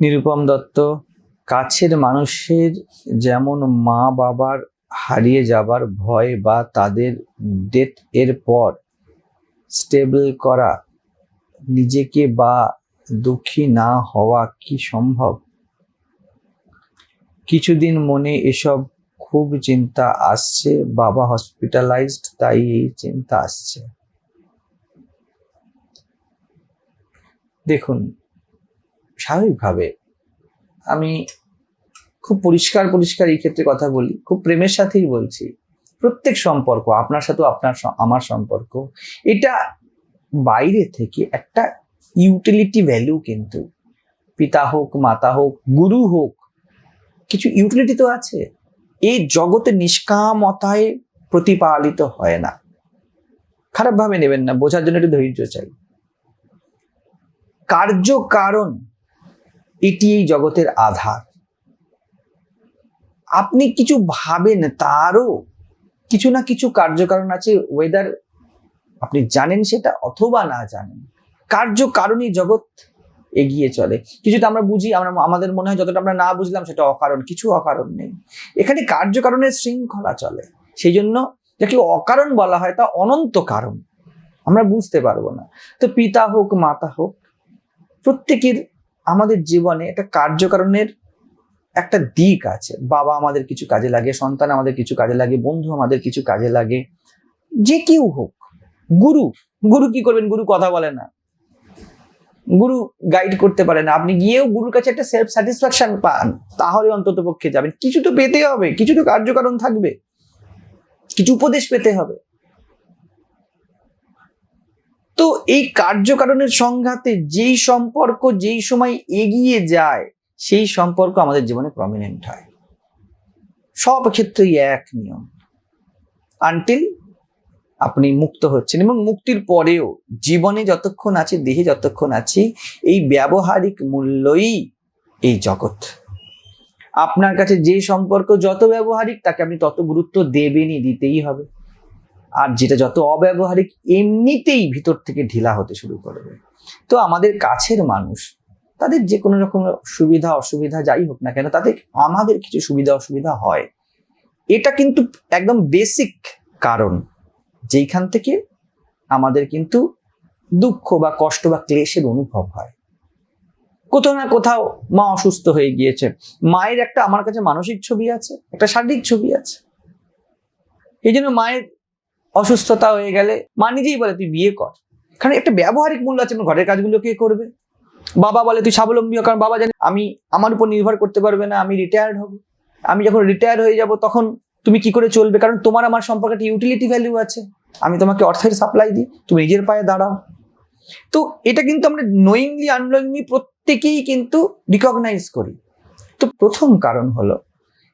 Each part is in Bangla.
নিরুপম দত্ত, কাছের মানুষের যেমন মা বাবার হারিয়ে যাবার ভয় বা তাদের ডেথ এর পর স্টেবল করা, নিজেকে বা দুঃখী না হওয়া কি সম্ভব? কিছুদিন মনে এসব খুব চিন্তা আসছে, বাবা হসপিটালাইজড তাই এই চিন্তা আসছে। দেখুন, স্বাভাবিকভাবে আমি খুব পরিষ্কার পরিষ্কার এই ক্ষেত্রে কথা বলি, খুব প্রেমের সাথেই বলছি। প্রত্যেক সম্পর্ক, আপনার সাথেও আপনার আমার সম্পর্ক, এটা বাইরে থেকে একটা ইউটিলিটি ভ্যালু কিন্তু। পিতা হোক, মাতা হোক, গুরু হোক, কিছু ইউটিলিটি তো আছে। এই জগতে নিষ্কামতায় প্রতিপালিত হয় না। খারাপভাবে নেবেন না, বোঝার জন্য একটু ধৈর্য চাই। কার্য কারণ এটি এই জগতের আধার। আপনি কিছু ভাবেন তারও কিছু না কিছু কার্যকারণ আছে ওয়েদার আপনি জানেন সেটা অথবা না জানেন। কার্য কারণই জগৎ এগিয়ে চলে। কিছুটা আমরা বুঝি, আমরা আমাদের মনে হয় যতটা আমরা না বুঝলাম সেটা অকারণ, কিছু অকারণ নেই। এখানে কার্যকারণের শৃঙ্খলা চলে। সেই জন্য যাকে অকারণ বলা হয় তা অনন্ত কারণ। আমরা বুঝতে পারব না। তো পিতা হোক, মাতা হোক, প্রত্যেকের আমাদের জীবনে একটা কার্যকারণের একটা দিক আছে। বাবা আমাদের কিছু কাজে লাগে, সন্তান আমাদের কিছু কাজে লাগে, বন্ধু আমাদের কিছু কাজে লাগে। যে কেউ হোক, গুরু গুরু কি করবেন? গুরু কথা বলে না। গুরু গাইড করতে পারে না। আপনি গিয়েও গুরুর কাছে একটা সেলফ স্যাটিসফ্যাকশন পান, তাহলে অন্তত পক্ষে যাবেন। কিছু তো পেতে হবে, কিছু তো কার্যকারণ থাকবে। কিছু উপদেশ পেতে হবে। তো এই কার্যকারণের সংঘাতে যেই সম্পর্ক যেই সময় এগিয়ে যায়, সেই সম্পর্ক আমাদের জীবনে প্রমিনেন্ট হয়। সব ক্ষেত্রেই এক নিয়ম। আনটিল আপনি মুক্ত হচ্ছেন এবং মুক্তির পরেও জীবনে যতক্ষণ আছে, দেহে যতক্ষণ আছি, এই ব্যবহারিক মূল্যই এই জগৎ। আপনার কাছে যে সম্পর্ক যত ব্যবহারিক, তাকে আপনি তত গুরুত্ব দেবেনই, দিতেই হবে। আর যেটা যত অব্যবহারিক, এমনিতেই ভিতর থেকে ঢিলা হতে শুরু করবে তো আমাদের কাছের মানুষ, তাদের যে কোনো রকম সুবিধা, অসুবিধা যাই হোক না কেন, তাদের, আমাদের কিছু সুবিধা, অসুবিধা হয়। এটা কিন্তু একদম বেসিক কারণ, যেইখান থেকে আমাদের কিন্তু দুঃখ বা কষ্ট বা ক্লেশের অনুভব হয়। কোথাও না কোথাও মা অসুস্থ হয়ে গিয়েছে, মায়ের একটা আমার কাছে মানসিক ছবি আছে, একটা শারীরিক ছবি আছে। এই জন্য মায়ের অসুস্থতা হয়ে গেলে মা নিজেই বলে, তুই বিয়ে কর। কারণ একটা ব্যবহারিক মূল্য আছে আমার ঘরের কাজগুলো কে করবে? বাবা বলে, তুই স্বাবলম্বী কারণ বাবা জানে, আমি, আমার উপর নির্ভর করতে পারবে না, আমি রিটায়ার্ড হব। আমি যখন রিটায়ার হয়ে যাব, তখন তুমি কি করে চলবে? কারণ তোমার আমার সম্পর্কে একটা ইউটিলিটি ভ্যালু আছে। আমি তোমাকে অর্থের সাপ্লাই দিই, তুমি নিজের পায়ে দাঁড়াও। তো এটা কিন্তু আমরা নোয়িংলি আননোয়িংলি প্রত্যেকেই কিন্তু রিকগনাইজ করি। তো প্রথম কারণ হলো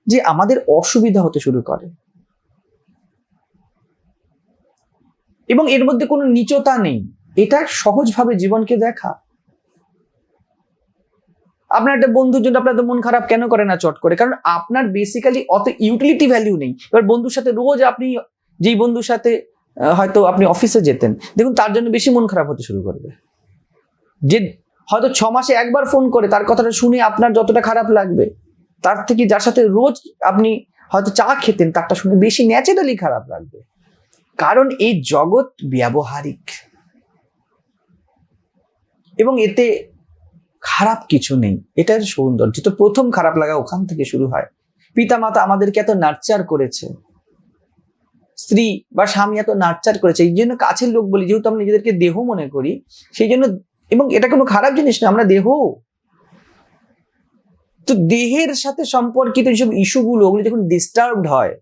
যে আমাদের অসুবিধা হতে শুরু করে। এবং এর মধ্যে কোনো নিচতা নেই। এটা সহজভাবে জীবনকে দেখা। আপনার একটা বন্ধুর জন্য আপনার তো মন খারাপ কেন করে না চট করে? কারণ আপনার বেসিক্যালি অত ইউটিলিটি ভ্যালিউ নেই। এবার বন্ধুর সাথে রোজ আপনি, যেই বন্ধুর সাথে হয়তো আপনি অফিসে যেতেন, দেখুন তার জন্য বেশি মন খারাপ হতে শুরু করবে। যে হয়তো ছ মাসে একবার ফোন করে, তার কথাটা শুনে আপনার যতটা খারাপ লাগবে, তার থেকে যার সাথে রোজ আপনি হয়তো চা খেতেন, তারটা শুনে বেশি ন্যাচারালি খারাপ লাগবে। কারণ এই জগৎ ব্যবহারিক। এবং এতে খারাপ কিছু নেই। এটার সৌন্দর্য। তো প্রথম খারাপ লাগা ওখান থেকে শুরু হয়। পিতা মাতা আমাদেরকে এত নার্চার করেছে। স্ত্রী বা স্বামী এত নার্চার করেছে। এই জন্য কাছের লোক বলি, যেহেতু আমরা নিজেদেরকে দেহ মনে করি, সেই জন্য এবং এটা কোনো খারাপ জিনিস না, আমরা দেহ। তো দেহের সাথে সম্পর্কিত যেসব ইস্যুগুলো, ওগুলো যখন ডিস্টার্বড হয়,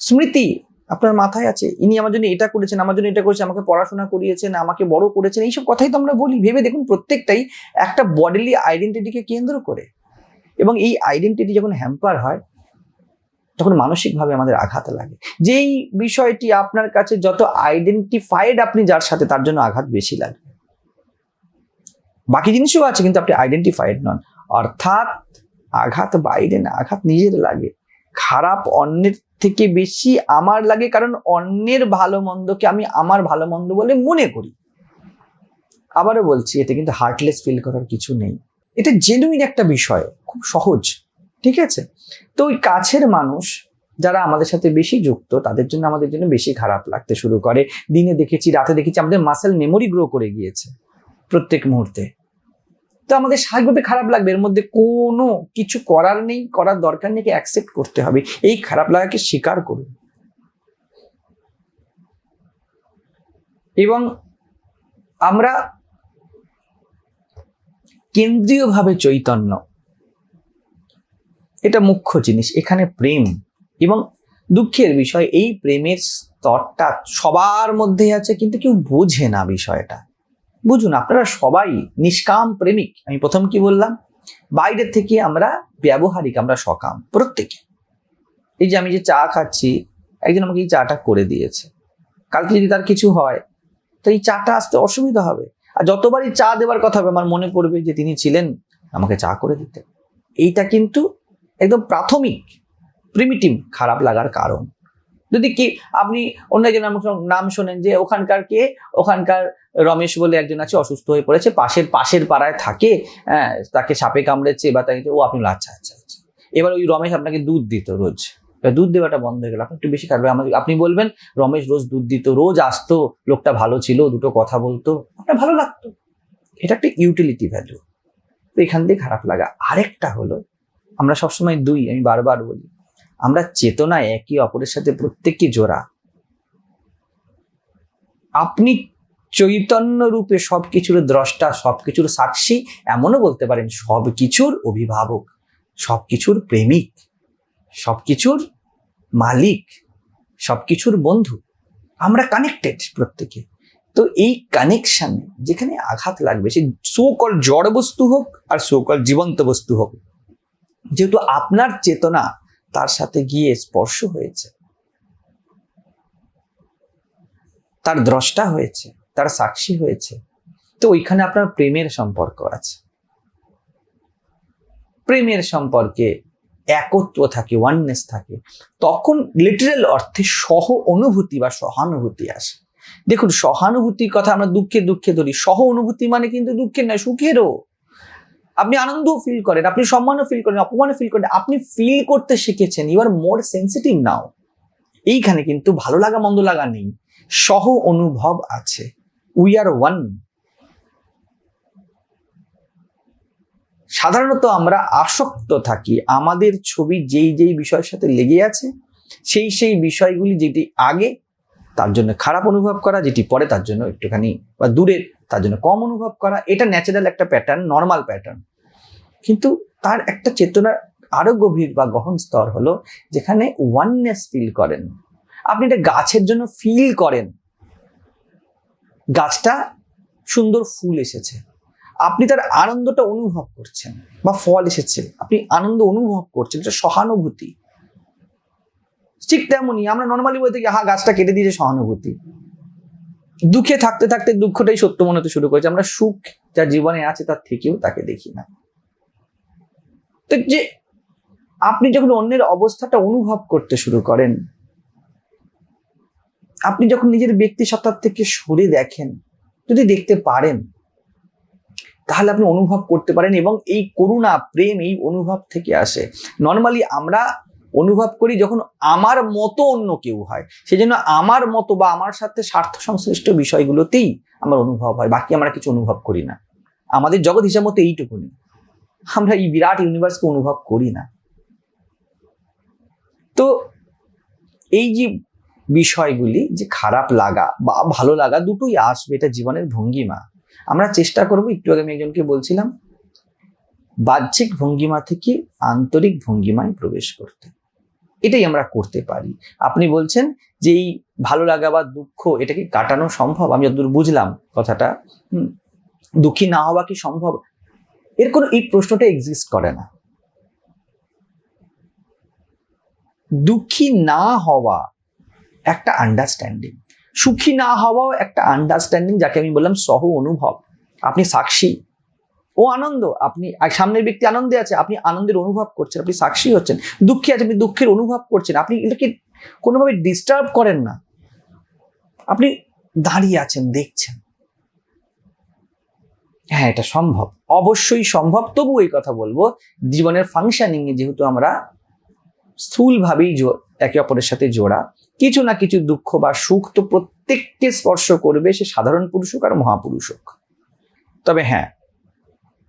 স্মৃতি আপনার মাথায় আছে? ইনি আমার জন্য এটা করেছেন, আমার জন্য এটা করেছেন, আমাকে পড়াশোনা করিয়েছেন, আমাকে বড় করেছেন, এইসব কথাই তো আমরা বলি। ভেবে দেখুন প্রত্যেকটাই একটা বডিলি আইডেন্টিটিকে কেন্দ্র করে। এবং এই আইডেন্টিটি যখন হ্যাম্পার হয়, তখন মানসিকভাবে আমাদের আঘাত লাগে। যেই বিষয়টি আপনার কাছে যত আইডেন্টিফাইড আপনি, যার সাথে তার জন্য আঘাত বেশি লাগে। বাকি জিনিসও আছে, কিন্তু আপনি আইডেন্টিফাইড নন। অর্থাৎ আঘাত বাইরে না, আঘাত নিজের লাগে। খারাপ অন্যের থেকে বেশি আমার লাগে কারণ অন্যের ভালো মন্দকে আমি আমার ভালো মন্দ বলে মনে করি। আবারও বলছি, এতে কিন্তু হার্টলেস ফিল করার কিছু নেই। এটা জেনুইন একটা বিষয়, খুব সহজ, ঠিক আছে? তো ওই কাছের মানুষ যারা আমাদের সাথে বেশি যুক্ত, তাদের জন্য আমাদের জন্য বেশি খারাপ লাগতে শুরু করে। দিনে দেখেছি, রাতে দেখেছি আমাদের মাসেল মেমোরি গ্রো করে গিয়েছে প্রত্যেক মুহূর্তে। তো আমাদের স্বাভাবিকভাবে খারাপ লাগবে। এর মধ্যে কোনো কিছু করার নেই, করার দরকার নেই অ্যাকসেপ্ট করতে হবে। এই খারাপ লাগাকে স্বীকার করুন। এবং আমরা কেন্দ্রীয়ভাবে চৈতন্য। এটা মুখ্য জিনিস, এখানে প্রেম। এবং দুঃখের বিষয়, এই প্রেমের স্তরটা সবার মধ্যে আছে, কিন্তু কেউ বোঝে না বিষয়টা। বুঝুন, আপনারা সবাই নিষ্কাম প্রেমিক। আমি প্রথম কি বললাম? বাইরের থেকে আমরা ব্যবহারিক, আমরা সকাম, প্রত্যেকে। এই যে আমি যে চা খাচ্ছি, একজন আমাকে এই চাটা করে দিয়েছে। কালকে যদি তার কিছু হয়, তো এই চাটা আসতে অসুবিধা হবে। আর যতবারই চা দেওয়ার কথা হবে, আমার মনে পড়বে যে তিনি ছিলেন আমাকে চা করে দিতে এইটা কিন্তু একদম প্রাথমিক প্রিমিটিভ খারাপ লাগার কারণ। যদি কি, আপনি অন্য একজন নাম- শোনেন যে ওখানকার কে? ওখানকার রমেশ বলে একজন আছে, অসুস্থ হয়ে পড়েছে, পাশের পাশের পাড়ায় থাকে হ্যাঁ তাকে সাপে কামড়েছে বা তাকে ও আপনি আচ্ছা আচ্ছা আচ্ছা। এবার ওই রমেশ আপনাকে দুধ দিত রোজ। দুধ দেওয়াটা বন্ধ হয়ে গেল। আপনি একটু বেশি খারাপ আমাদের আপনি বলবেন, রমেশ রোজ দুধ দিত, রোজ আসতো, লোকটা ভালো ছিল, দুটো কথা বলতো। আপনার ভালো লাগতো। এটা একটা ইউটিলিটি ভ্যালু তো এখান থেকে খারাপ লাগা। আরেকটা হলো, আমরা সবসময় দুই, আমি বারবার বলি আমরা চেতনায় একে অপরের সাথে প্রত্যেককে জোড়া। আপনি চৈতন্য রূপে সবকিছুর দ্রষ্টা, সবকিছুর সাক্ষী, এমনও বলতে পারেন সবকিছুর অভিভাবক, সবকিছুর প্রেমিক, সবকিছুর মালিক, সবকিছুর বন্ধু। আমরা কানেক্টেড প্রত্যেকে। তো এই কানেকশন যেখানে আঘাত লাগবে, সে সোকল জড় বস্তু হোক আর সোকল জীবন্ত বস্তু হোক, যেহেতু আপনার চেতনা তার সাথে গিয়ে স্পর্শ হয়েছে। তার দ্রষ্টা হয়েছে, তার সাক্ষী হয়েছে। তো ওইখানে আপনার প্রেমের সম্পর্ক আছে। প্রেমের সম্পর্কে একত্ব থাকে ওয়াননেস থাকে। তখন লিটারেল অর্থে সহ অনুভূতি বা সহানুভূতি আসে। দেখুন, সহানুভূতির কথা আমরা দুঃখে দুঃখে ধরি। সহ অনুভূতি মানে কিন্তু দুঃখের নয়, সুখেরও। আপনি আনন্দও ফিল করেন, আপনি সম্মানও ফিল করেন, অপমানও ফিল করেন, আপনি ফিল করতে শিখেছেন ইউ আর মোর সেন্সিটিভ নাও এইখানে কিন্তু ভালো লাগা, মন্দ লাগা নেই। সহ অনুভব আছে। উই আর ওয়ান সাধারণত আমরা আসক্ত থাকি। আমাদের ছবি যেই যেই বিষয়ের সাথে লেগে আছে, সেই সেই বিষয়গুলি যেটি আগে, তার জন্য খারাপ অনুভব করা, যেটি পরে তার জন্য একটুখানি বা দূরে তার জন্য কম অনুভব করা, এটা ন্যাচারাল একটা প্যাটার্ন নর্মাল প্যাটার্ন কিন্তু তার একটা চেতনার আরও গভীর বা গহন স্তর হলো যেখানে ওয়াননেস ফিল করেন। আপনি এটা গাছের জন্য ফিল করেন। গাছটা সুন্দর ফুল এসেছে। আপনি তার আনন্দটা অনুভব করছেন বা ফল এসেছে। আপনি আনন্দ অনুভব করছেন, এটা সহানুভূতি। ঠিক তেমনই আমরা নর্মালি বলতে কি হ্যাঁ গাছটা কেটে দিয়েছে সহানুভূতি। দুঃখে থাকতে থাকতে দুঃখটাই সত্য মনে হতে শুরু করেছে। আমরা সুখ যার জীবনে আছে, তার থেকেও তাকে দেখি না। তো যে আপনি যখন অন্যের অবস্থাটা অনুভব করতে শুরু করেন, আপনি যখন নিজের ব্যক্তি সত্তার থেকে সরে দেখেন, যদি দেখতে পারেন, তাহলে আপনি অনুভব করতে পারেন এবং এই করুণা, প্রেম এই অনুভব থেকে আসে। নর্মালি আমরা অনুভব করি যখন আমার মতো অন্য কেউ হয়। সেজন্য আমার মতো বা আমার সাথে স্বার্থ সংশ্লিষ্ট বিষয়গুলোতেই আমার অনুভব হয়, বাকি আমরা কিছু অনুভব করি না। আমাদের জগৎ হিসাব মতো এইটুকুনি আমরা এই বিরাট ইউনিভার্সকে অনুভব করি না। তো এই যে বিষয়গুলি, যে খারাপ লাগা বা ভালো লাগা দুটোই আসবে, এটা জীবনের ভঙ্গিমা। আমরা চেষ্টা করব, একটু আগে আমি একজনকে বলছিলাম, বাহ্যিক ভঙ্গিমা থেকে আন্তরিক ভঙ্গিমায় প্রবেশ করতে। এটাই আমরা করতে পারি। আপনি বলছেন যে এই ভালো লাগা বা দুঃখ এটাকে কাটানো সম্ভব? আমি যতদূর বুঝলাম কথাটা। দুঃখী না হওয়া কি সম্ভব? এর কোনো, এই প্রশ্নটা এক্সিস্ট করে না। দুঃখী না হওয়া একটা আন্ডারস্ট্যান্ডিং সুখী না হওয়াও একটা আন্ডারস্ট্যান্ডিং যাকে আমি বললাম সহ অনুভব আপনি সাক্ষী। ও আনন্দ, আপনি সামনের ব্যক্তি আনন্দে আছে, আপনি আনন্দের অনুভব করছেন, আপনি সাক্ষী হচ্ছেন, দুঃখী আছে আপনি দুঃখের অনুভব করছেন, আপনি এটাকে কোনোভাবে ডিস্টার্ব করেন না। আপনি দাঁড়িয়ে আছেন, দেখছেন। হ্যাঁ এটা সম্ভব। অবশ্যই সম্ভব তবু এই কথা বলব, জীবনের ফাংশনিং এ যেহেতু আমরা স্থূলভাবেই একে অপরের সাথে জোড়া, কিছু না কিছু দুঃখ বা সুখ তো প্রত্যেককে স্পর্শ করবে, সে সাধারণ পুরুষ হোক আর মহাপুরুষ হোক। তবে হ্যাঁ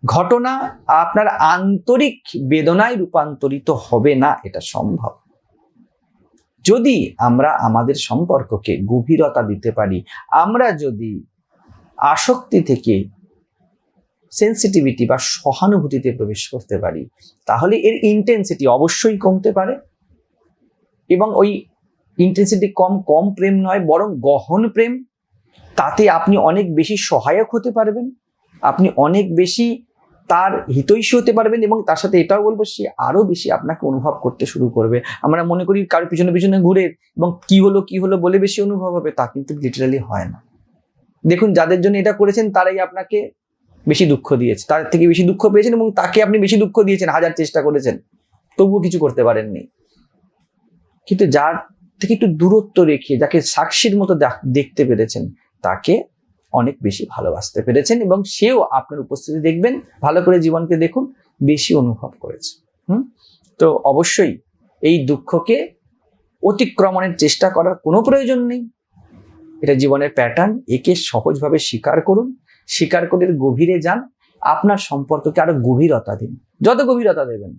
ঘটনা আপনার আন্তরিক বেদনায় রূপান্তরিত হবে না, এটা সম্ভব। যদি আমরা আমাদের সম্পর্ককে গভীরতা দিতে পারি, আমরা যদি আসক্তি থেকে সেন্সিটিভিটি বা সহানুভূতিতে প্রবেশ করতে পারি, তাহলে এর ইন্টেন্সিটি অবশ্যই কমতে পারে। এবং ওই ইন্টেন্সিটি কম কম প্রেম নয়, বরং গহন প্রেম, তাতে আপনি অনেক বেশি সহায়ক হতে পারবেন। আপনি অনেক বেশি তার হিতৈষী হতে পারবেন এবং তার সাথে এটাও বলব, সে আরও বেশি আপনাকে অনুভব করতে শুরু করবে। আমরা মনে করি কারও পিছনে পিছনে ঘুরে এবং কি হলো কি হলো বলে বেশি অনুভব হবে, তা কিন্তু লিটারালি হয় না। দেখুন, যাদের জন্য এটা করেছেন, তারাই আপনাকে বেশি দুঃখ দিয়েছে। তার থেকে বেশি দুঃখ পেয়েছেন এবং তাকে আপনি বেশি দুঃখ দিয়েছেন, হাজার চেষ্টা করেছেন। তবুও কিছু করতে পারেননি। কিন্তু যার থেকে একটু দূরত্ব রেখে, যাকে সাক্ষীর মতো দেখ- দেখতে পেরেছেন, তাকে অনেক বেশি ভালোবাসতে পেরেছেন এবং সেও আপনার উপস্থিতি দেখবেন, ভালো করে জীবনকে দেখুন, বেশি অনুভব করেছে। হুম? তো অবশ্যই এই দুঃখকে অতিক্রমণের চেষ্টা করার কোনো প্রয়োজন নেই। এটা জীবনের প্যাটার্ন একে সহজভাবে স্বীকার করুন, স্বীকার করে গভীরে যান, আপনার সম্পর্ককে আরও গভীরতা দিন। যত গভীরতা দেবেন,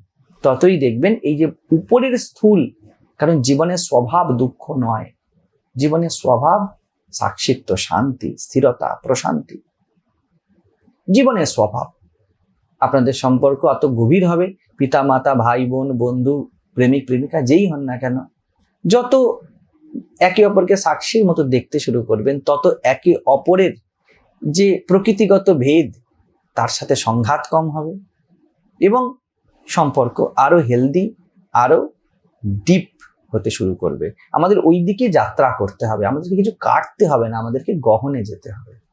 ততই দেখবেন এই যে উপরের স্থূল, কারণ জীবনের স্বভাব দুঃখ নয়। জীবনের স্বভাব সাক্ষিত্ব শান্তি, স্থিরতা, প্রশান্তি। জীবনের স্বভাব। আপনাদের সম্পর্ক অত গভীর হবে। পিতা মাতা ভাই বোন বন্ধু, প্রেমিক, প্রেমিকা, যেই হন না কেন, যত একে অপরকে সাক্ষীর মতো দেখতে শুরু করবেন, তত একে অপরের যে প্রকৃতিগত ভেদ, তার সাথে সংঘাত কম হবে এবং সম্পর্ক আরও হেলদি আরও ডিপ হতে শুরু করবে। আমাদের ওই দিকে যাত্রা করতে হবে। আমাদেরকে কিছু কাটতে হবে না, আমাদেরকে গহনে যেতে হবে।